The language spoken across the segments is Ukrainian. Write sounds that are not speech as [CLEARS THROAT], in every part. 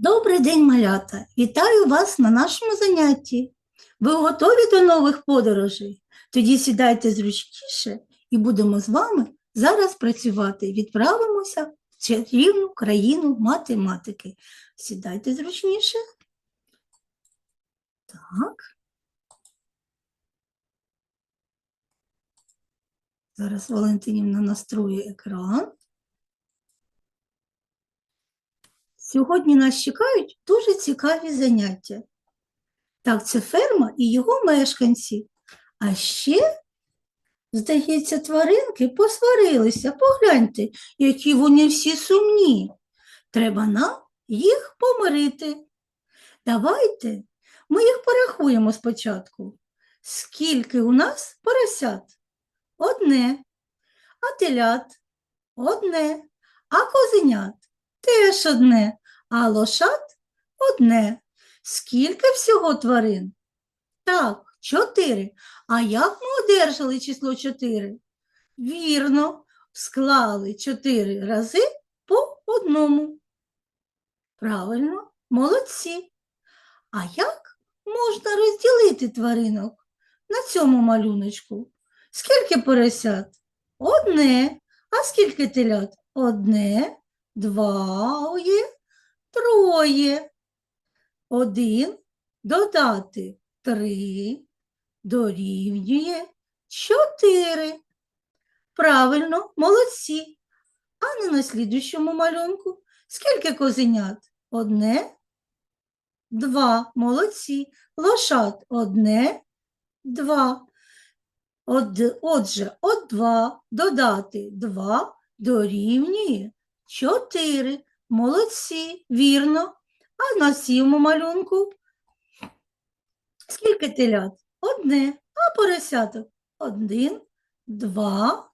Добрий день, малята! Вітаю вас на нашому занятті. Ви готові до нових подорожей? Тоді сідайте зручніше і будемо з вами зараз працювати. Відправимося в чарівну країну математики. Сідайте зручніше. Так. Зараз Валентинівна настроює екран. Сьогодні нас чекають дуже цікаві заняття. Так, це ферма і його мешканці. А ще, здається, тваринки посварилися. Погляньте, які вони всі сумні. Треба нам їх помирити. Давайте ми їх порахуємо спочатку. Скільки у нас поросят? Одне. А телят? Одне. А козенят? Теж одне. А лошад одне. Скільки всього тварин? Так, чотири. А як ми одержали число чотири? Вірно, склали чотири рази по одному. Правильно, молодці. А як можна розділити тваринок на цьому малюночку? Скільки поросят? Одне. А скільки телят? Одне, двоє, троє. Один додати три дорівнює чотири. Правильно, молодці. А не на слідущому малюнку. Скільки козенят? Одне, два. Молодці. Лошад одне, два. Отже, от два додати два дорівнює чотири. Молодці, вірно. А на сівому малюнку скільки телят? Одне. А поросяток? Один, два,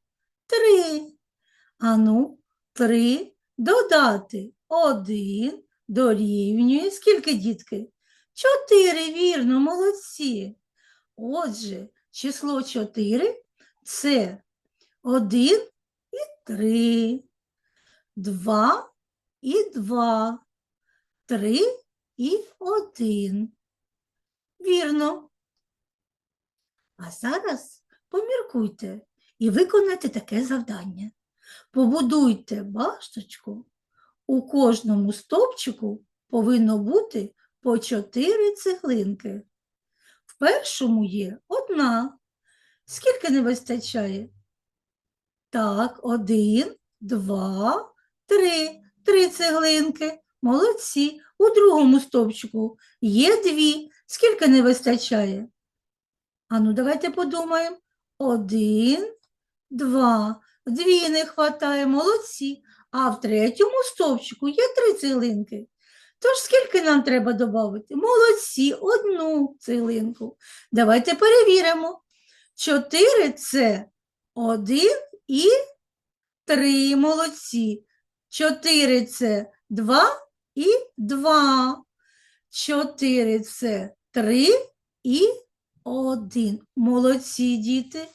три. Ану, три додати. Один дорівнює. Скільки дітки? Чотири, вірно, молодці. Отже, число 4 це 1 і 3, 2 і 2, 3 і 1. Вірно. А зараз поміркуйте і виконайте таке завдання. Побудуйте башточку. У кожному стовпчику повинно бути по 4 цеглинки. В першому є одна. Скільки не вистачає? Так, один, два, три. Три цеглинки. Молодці. У другому стовпчику є дві. Скільки не вистачає? Ану, давайте подумаємо. Один, два. Дві не хватає, молодці. А в третьому стовпчику є три цеглинки. Тож скільки нам треба додати? Молодці, одну цеглинку. Давайте перевіримо. Чотири це один і три. Молодці. Чотири це два і два. Чотири це три і один. Молодці, діти.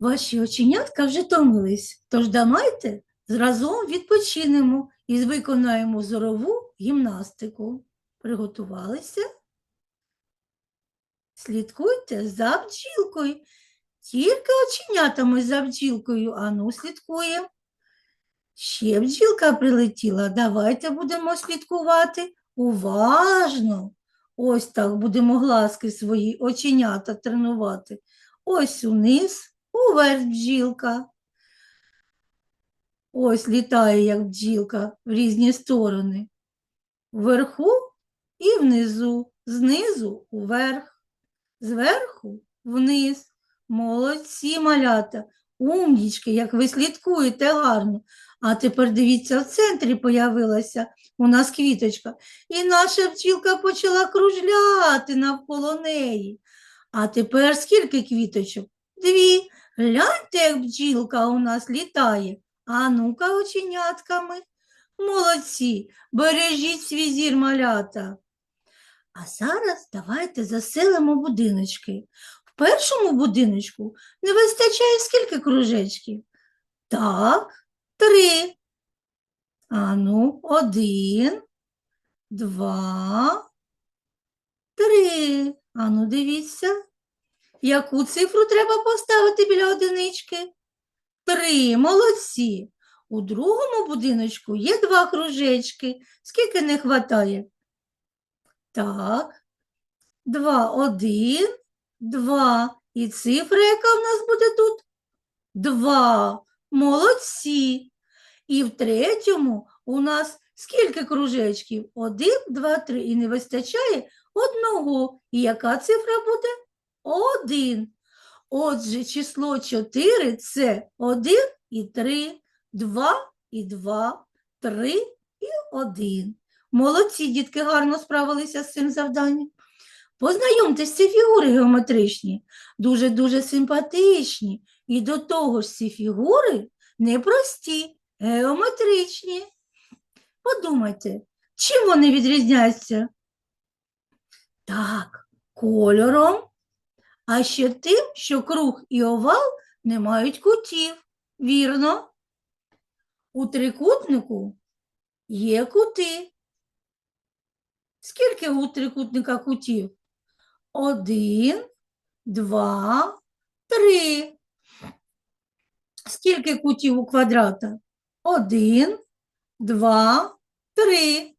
Ваші оченятка вже томились, тож давайте разом відпочинемо і виконаємо зорову гімнастику. Приготувалися? Слідкуйте за бджілкою. Тільки оченятами за бджілкою, ану слідкуємо. Ще бджілка прилетіла. Давайте будемо слідкувати уважно. Ось так будемо глазки свої оченята тренувати. Ось униз, уверх бджілка. Ось літає, як бджілка, в різні сторони. Вверху і внизу, знизу уверх, зверху вниз. Молодці малята, умнічки, як ви слідкуєте гарно. А тепер дивіться, в центрі появилася у нас квіточка, і наша бджілка почала кружляти навколо неї. А тепер скільки квіточок? Дві. Гляньте, як бджілка у нас літає. А ну-ка оченятками. Молодці, бережіть свій зір малята. А зараз давайте заселимо будиночки. В першому будиночку не вистачає скільки кружечків? Так, три. А ну, один, два, три. Ану, дивіться. Яку цифру треба поставити біля одинички? Три. Молодці. У другому будиночку є два кружечки. Скільки не вистачає? Так. Два, один, два. І цифра, яка в нас буде тут? Два. Молодці. І в третьому у нас скільки кружечків? Один, два, три. І не вистачає одного. І яка цифра буде? Один. Отже, число 4 – це 1 і 3, 2 і 2, 3 і 1. Молодці, дітки, гарно справилися з цим завданням. Познайомтесь, ці фігури геометричні, дуже-дуже симпатичні. І до того ж ці фігури непрості, геометричні. Подумайте, чим вони відрізняються? Так, кольором, а ще тим, що круг і овал не мають кутів. Вірно. У трикутнику є кути. Скільки у трикутника кутів? Один, два, три. Скільки кутів у квадрата? Один, два, три,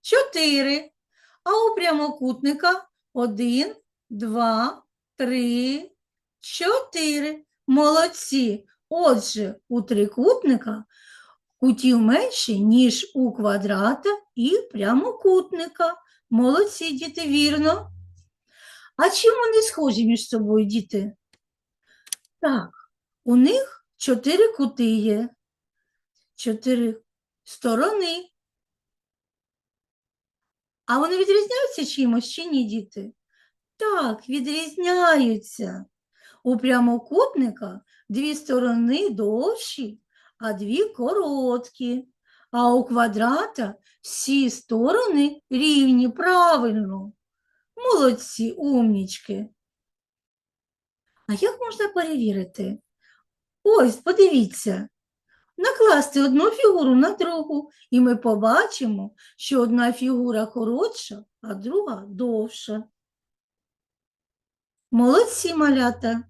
чотири. А у прямокутника один, два, три, чотири. Молодці. Отже, у трикутника кутів менше, ніж у квадрата і прямокутника. Молодці, діти, вірно. А чим вони схожі між собою, діти? Так, у них чотири кути є, чотири сторони. А вони відрізняються чимось чи ні, діти? Так, відрізняються. У прямокутника дві сторони довші, а дві короткі. А у квадрата всі сторони рівні, правильно. Молодці, умнічки. А як можна перевірити? Ось, подивіться, накласти одну фігуру на другу, і ми побачимо, що одна фігура коротша, а друга довша. Молодці малята.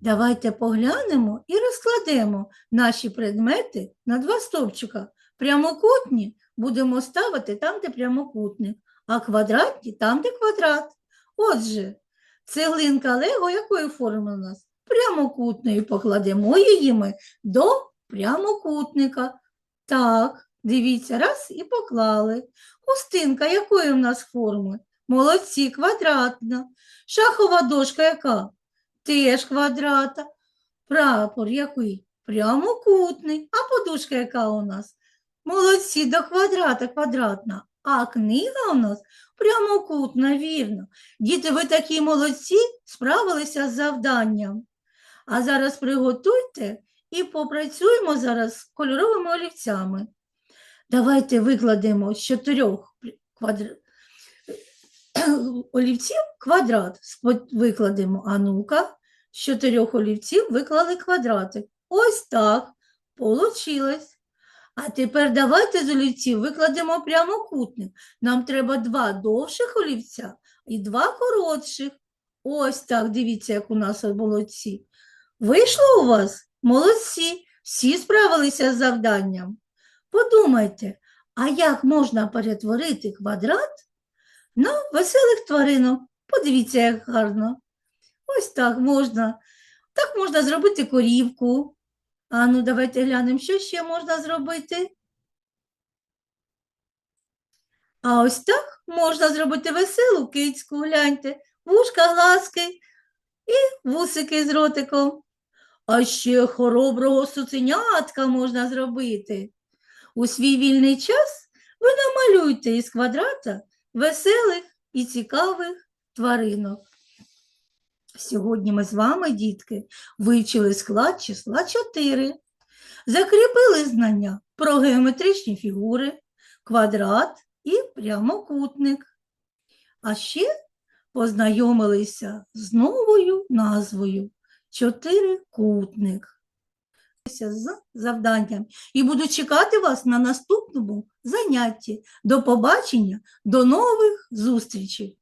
Давайте поглянемо і розкладемо наші предмети на два стовпчика. Прямокутні будемо ставити там, де прямокутник, а квадратні там, де квадрат. Отже, цеглинка Лего якої форми у нас? Прямокутної. Покладемо її ми до прямокутника. Так, дивіться, раз і поклали. Хустинка якої в нас форми? Молодці, квадратна. Шахова дошка яка? Теж квадрата. Прапор який? Прямокутний. А подушка яка у нас? Молодці, до квадрата квадратна. А книга у нас прямокутна, вірно. Діти, ви такі молодці, справилися з завданням. А зараз приготуйте і попрацюємо зараз з кольоровими олівцями. Давайте викладемо з чотирьох квадр... [CLEARS THROAT] олівців квадрат. Викладемо, а ну-ка, з чотирьох олівців виклали квадратик. Ось так получилось. А тепер давайте з олівців викладемо прямокутник. Нам треба два довших олівця і два коротших. Ось так, дивіться, як у нас молодці. Вийшло у вас? Молодці, всі справилися з завданням. Подумайте, а як можна перетворити квадрат на веселих тваринок? Подивіться, як гарно. Ось так можна. Так можна зробити корівку. А ну, давайте глянемо, що ще можна зробити. А ось так можна зробити веселу кицьку, гляньте, вушка, глазки і вусики з ротиком. А ще хороброго суценятка можна зробити. У свій вільний час ви намалюйте із квадрата веселих і цікавих тваринок. Сьогодні ми з вами, дітки, вивчили склад числа 4, закріпили знання про геометричні фігури, квадрат і прямокутник. А ще познайомилися з новою назвою чотирикутник. з завданням і буду чекати вас на наступному занятті. До побачення, до нових зустрічей!